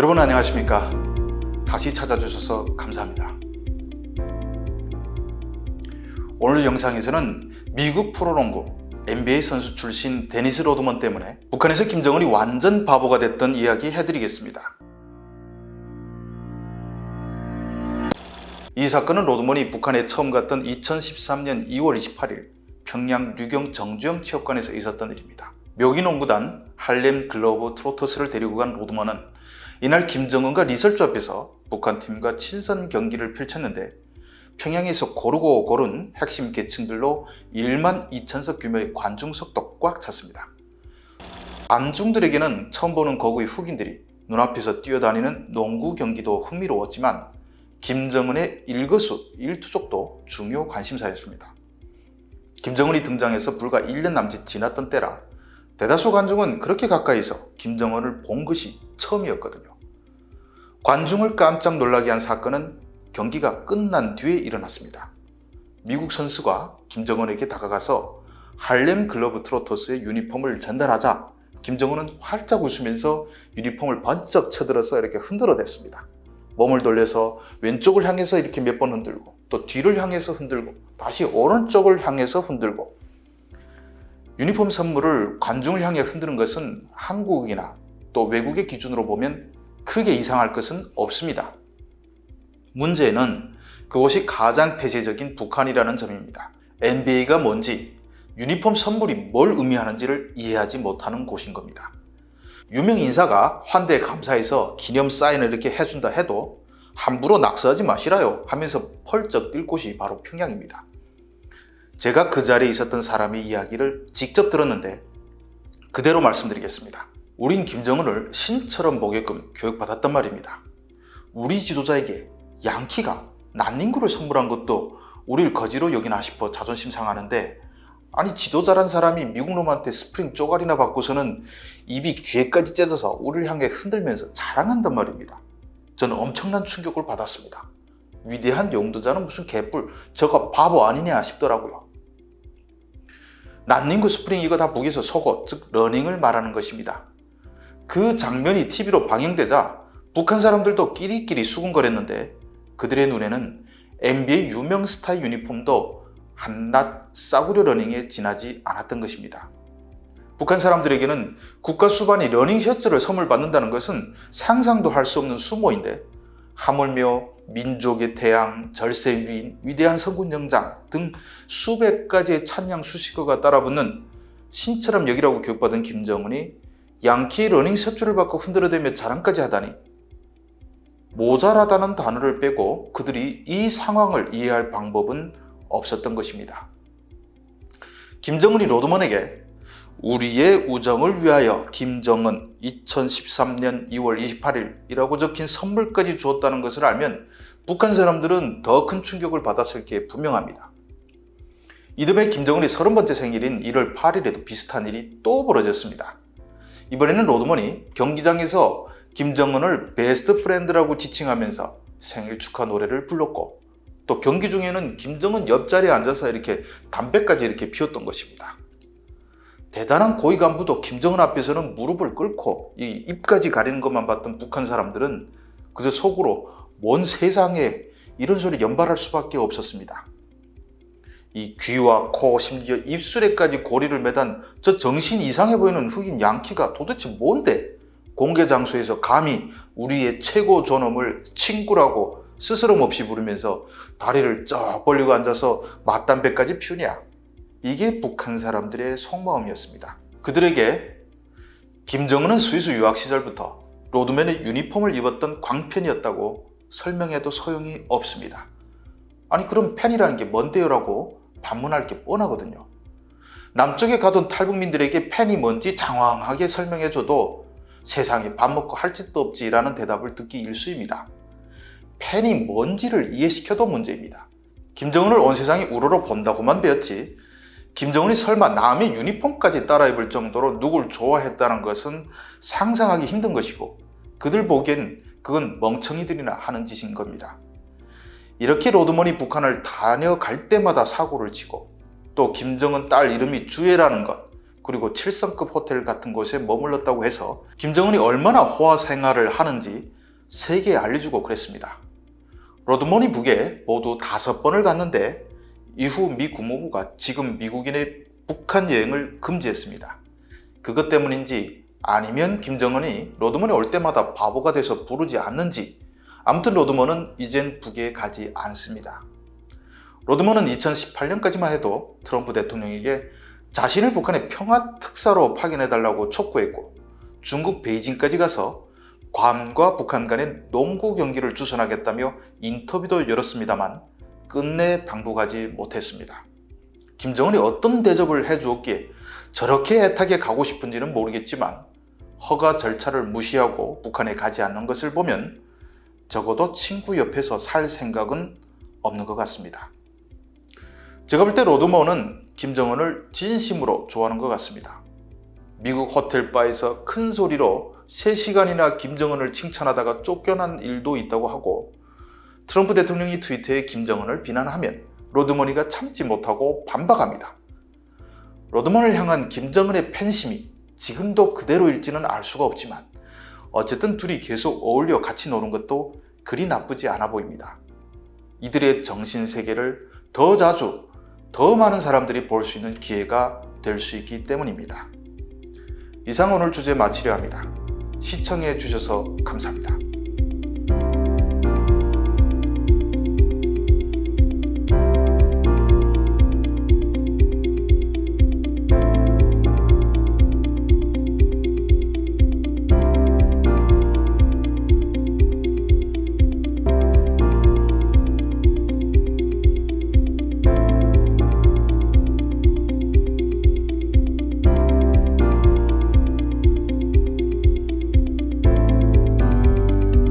여러분 안녕하십니까? 다시 찾아주셔서 감사합니다. 오늘 영상에서는 미국 프로농구 NBA 선수 출신 데니스 로드먼 때문에 북한에서 김정은이 완전 바보가 됐던 이야기 해드리겠습니다. 이 사건은 로드먼이 북한에 처음 갔던 2013년 2월 28일 평양 류경 정주영 체육관에서 있었던 일입니다. 묘기 농구단 할렘 글로브 트로터스를 데리고 간 로드먼은 이날 김정은과 리설주 앞에서 북한 팀과 친선 경기를 펼쳤는데 평양에서 고르고 고른 핵심 계층들로 1만 2천석 규모의 관중석도 꽉 찼습니다. 관중들에게는 처음 보는 거구의 흑인들이 눈앞에서 뛰어다니는 농구 경기도 흥미로웠지만 김정은의 일거수 일투족도 중요 관심사였습니다. 김정은이 등장해서 불과 1년 남짓 지났던 때라 대다수 관중은 그렇게 가까이서 김정은을 본 것이 처음이었거든요. 관중을 깜짝 놀라게 한 사건은 경기가 끝난 뒤에 일어났습니다. 미국 선수가 김정은에게 다가가서 할렘 글러브 트로터스의 유니폼을 전달하자 김정은은 활짝 웃으면서 유니폼을 번쩍 쳐들어서 이렇게 흔들어댔습니다. 몸을 돌려서 왼쪽을 향해서 이렇게 몇 번 흔들고 또 뒤를 향해서 흔들고 다시 오른쪽을 향해서 흔들고 유니폼 선물을 관중을 향해 흔드는 것은 한국이나 또 외국의 기준으로 보면 크게 이상할 것은 없습니다. 문제는 그것이 가장 폐쇄적인 북한이라는 점입니다. NBA가 뭔지 유니폼 선물이 뭘 의미하는지를 이해하지 못하는 곳인 겁니다. 유명 인사가 환대에 감사해서 기념 사인을 이렇게 해준다 해도 함부로 낙서하지 마시라요 하면서 펄쩍 뛸 곳이 바로 평양입니다. 제가 그 자리에 있었던 사람의 이야기를 직접 들었는데 그대로 말씀드리겠습니다. 우린 김정은을 신처럼 보게끔 교육받았단 말입니다. 우리 지도자에게 양키가 난닝구를 선물한 것도 우리를 거지로 여기나 싶어 자존심 상하는데 아니 지도자란 사람이 미국 놈한테 스프링 쪼가리나 받고서는 입이 귀에까지 째져서 우리를 향해 흔들면서 자랑한단 말입니다. 저는 엄청난 충격을 받았습니다. 위대한 용도자는 무슨 개뿔 저거 바보 아니냐 싶더라고요. 난닝구 스프링 이거 다 북에서 속어 즉 러닝을 말하는 것입니다. 그 장면이 TV로 방영되자 북한 사람들도 끼리끼리 수군거렸는데 그들의 눈에는 NBA 유명 스타 유니폼도 한낱 싸구려 러닝에 지나지 않았던 것입니다. 북한 사람들에게는 국가 수반이 러닝 셔츠를 선물 받는다는 것은 상상도 할 수 없는 수모인데 하물며 민족의 태양, 절세 위인, 위대한 성군 영장 등 수백 가지의 찬양 수식어가 따라붙는 신처럼 여기라고 교육받은 김정은이 양키의 러닝 셔츠를 받고 흔들어대며 자랑까지 하다니 모자라다는 단어를 빼고 그들이 이 상황을 이해할 방법은 없었던 것입니다. 김정은이 로드먼에게 우리의 우정을 위하여 김정은 2013년 2월 28일이라고 적힌 선물까지 주었다는 것을 알면 북한 사람들은 더 큰 충격을 받았을 게 분명합니다. 이듬해 김정은이 30번째 생일인 1월 8일에도 비슷한 일이 또 벌어졌습니다. 이번에는 로드먼이 경기장에서 김정은을 베스트 프렌드라고 지칭하면서 생일 축하 노래를 불렀고 또 경기 중에는 김정은 옆자리에 앉아서 이렇게 담배까지 이렇게 피웠던 것입니다. 대단한 고위 간부도 김정은 앞에서는 무릎을 꿇고 이 입까지 가리는 것만 봤던 북한 사람들은 그저 속으로 뭔 세상에 이런 소리 연발할 수밖에 없었습니다. 이 귀와 코 심지어 입술에까지 고리를 매단 저 정신 이상해 보이는 흑인 양키가 도대체 뭔데 공개 장소에서 감히 우리의 최고 존엄을 친구라고 스스럼 없이 부르면서 다리를 쩍 벌리고 앉아서 맞담배까지 피우냐 이게 북한 사람들의 속마음이었습니다. 그들에게 김정은은 스위스 유학 시절부터 로드맨의 유니폼을 입었던 광팬이었다고 설명해도 소용이 없습니다. 아니 그럼 팬이라는 게 뭔데요 라고 반문할 게 뻔하거든요. 남쪽에 가던 탈북민들에게 팬이 뭔지 장황하게 설명해줘도 세상에 밥 먹고 할 짓도 없지 라는 대답을 듣기 일수입니다. 팬이 뭔지를 이해시켜도 문제입니다. 김정은을 온 세상이 우러러 본다고만 배웠지 김정은이 설마 남의 유니폼까지 따라 입을 정도로 누굴 좋아했다는 것은 상상하기 힘든 것이고 그들 보기엔 그건 멍청이들이나 하는 짓인 겁니다. 이렇게 로드먼이 북한을 다녀갈 때마다 사고를 치고 또 김정은 딸 이름이 주애라는 것 그리고 7성급 호텔 같은 곳에 머물렀다고 해서 김정은이 얼마나 호화 생활을 하는지 세계에 알려주고 그랬습니다. 로드머니 북에 모두 다섯 번을 갔는데 이후 미 국무부가 지금 미국인의 북한 여행을 금지했습니다. 그것 때문인지 아니면 김정은이 로드먼이 올 때마다 바보가 돼서 부르지 않는지 아무튼 로드먼은 이젠 북에 가지 않습니다. 로드먼은 2018년까지만 해도 트럼프 대통령에게 자신을 북한의 평화 특사로 파견해달라고 촉구했고 중국 베이징까지 가서 괌과 북한 간의 농구 경기를 주선하겠다며 인터뷰도 열었습니다만 끝내 방북하지 못했습니다. 김정은이 어떤 대접을 해주었기에 저렇게 애타게 가고 싶은지는 모르겠지만 허가 절차를 무시하고 북한에 가지 않는 것을 보면 적어도 친구 옆에서 살 생각은 없는 것 같습니다. 제가 볼 때 로드먼은 김정은을 진심으로 좋아하는 것 같습니다. 미국 호텔 바에서 큰 소리로 3시간이나 김정은을 칭찬하다가 쫓겨난 일도 있다고 하고 트럼프 대통령이 트위터에 김정은을 비난하면 로드머니가 참지 못하고 반박합니다. 로드먼을 향한 김정은의 팬심이 지금도 그대로일지는 알 수가 없지만 어쨌든 둘이 계속 어울려 같이 노는 것도 그리 나쁘지 않아 보입니다. 이들의 정신 세계를 더 자주 더 많은 사람들이 볼 수 있는 기회가 될 수 있기 때문입니다. 이상 오늘 주제 마치려 합니다. 시청해 주셔서 감사합니다.